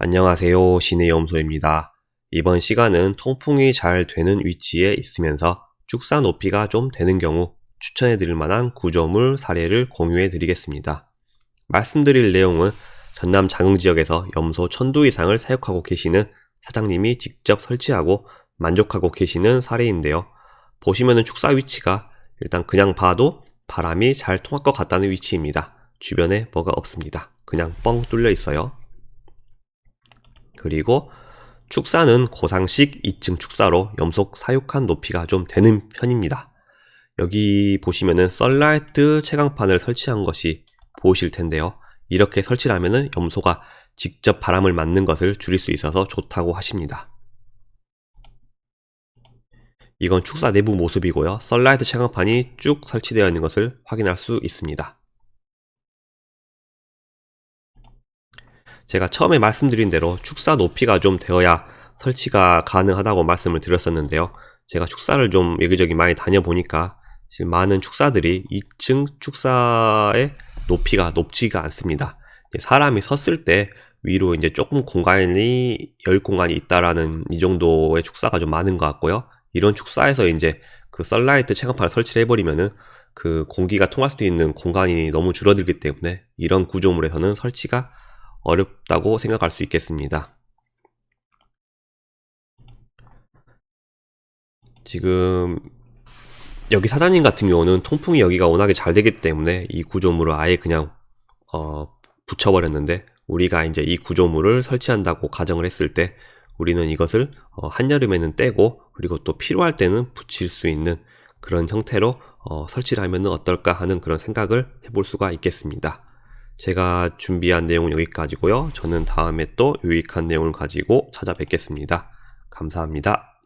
안녕하세요. 신의 염소입니다. 이번 시간은 통풍이 잘 되는 위치에 있으면서 축사 높이가 좀 되는 경우 추천해 드릴 만한 구조물 사례를 공유해 드리겠습니다. 말씀드릴 내용은 전남 장흥 지역에서 염소 천두 이상을 사육하고 계시는 사장님이 직접 설치하고 만족하고 계시는 사례인데요. 보시면은 축사 위치가 일단 그냥 봐도 바람이 잘 통할 것 같다는 위치입니다. 주변에 뭐가 없습니다. 그냥 뻥 뚫려 있어요. 그리고 축사는 고상식 2층 축사로 염속 사육한 높이가 좀 되는 편입니다. 여기 보시면은 썰라이트 채광판을 설치한 것이 보이실 텐데요. 이렇게 설치를 하면은 염소가 직접 바람을 맞는 것을 줄일 수 있어서 좋다고 하십니다. 이건 축사 내부 모습이고요. 썰라이트 채광판이 쭉 설치되어 있는 것을 확인할 수 있습니다. 제가 처음에 말씀드린 대로 축사 높이가 좀 되어야 설치가 가능하다고 말씀을 드렸었는데요. 제가 축사를 좀 여기저기 많이 다녀보니까 지금 많은 축사들이 2층 축사의 높이가 높지가 않습니다. 사람이 섰을 때 위로 이제 조금 공간이 열 공간이 있다라는 이 정도의 축사가 좀 많은 것 같고요. 이런 축사에서 이제 그 썰라이트 채광판을 설치를 해버리면은 그 공기가 통할 수도 있는 공간이 너무 줄어들기 때문에 이런 구조물에서는 설치가 어렵다고 생각할 수 있겠습니다. 지금 여기 사장님 같은 경우는 통풍이 여기가 워낙에 잘 되기 때문에 이 구조물을 아예 그냥 어, 붙여버렸는데 우리가 이제 이 구조물을 설치한다고 가정을 했을 때 우리는 이것을 어, 한여름에는 떼고 그리고 또 필요할 때는 붙일 수 있는 그런 형태로 어, 설치를 하면 어떨까 하는 그런 생각을 해볼 수가 있겠습니다. 제가 준비한 내용은 여기까지고요. 저는 다음에 또 유익한 내용을 가지고 찾아뵙겠습니다. 감사합니다.